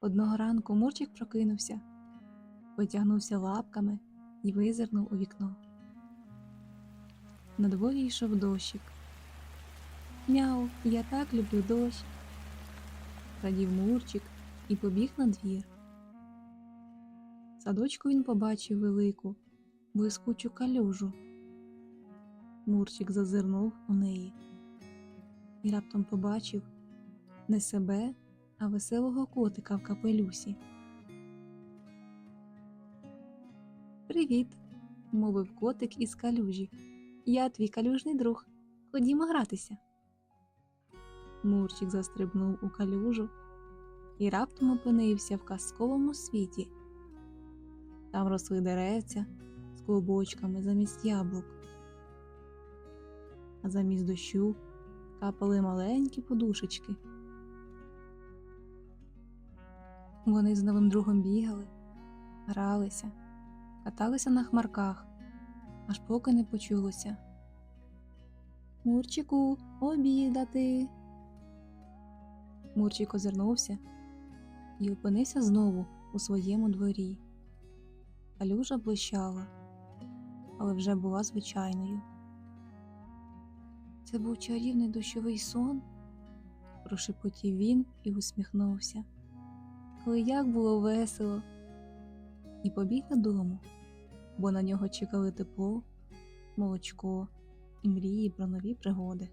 Одного ранку Мурчик прокинувся, потягнувся лапками і визирнув у вікно. На дворі йшов дощик. Мяу, я так люблю дощ. Радів Мурчик і побіг на двір. Садочку він побачив велику, блискучу калюжу. Мурчик зазирнув у неї і раптом побачив не себе, а веселого котика в капелюсі. Привіт, мовив котик із калюжі. Я твій калюжний друг. Ходімо гратися. Мурчик застрибнув у калюжу і раптом опинився в казковому світі. Там росли деревця з клубочками замість яблук, а замість дощу капали маленькі подушечки. Вони з новим другом бігали, гралися, каталися на хмарках, аж поки не почулося. Мурчику, обідати. Мурчик озирнувся і опинився знову у своєму дворі. Калюжа блищала, але вже була звичайною. Це був чарівний дощовий сон, прошепотів він і усміхнувся. Але як було весело, і побіг додому, бо на нього чекали тепло, молочко і мрії про нові пригоди.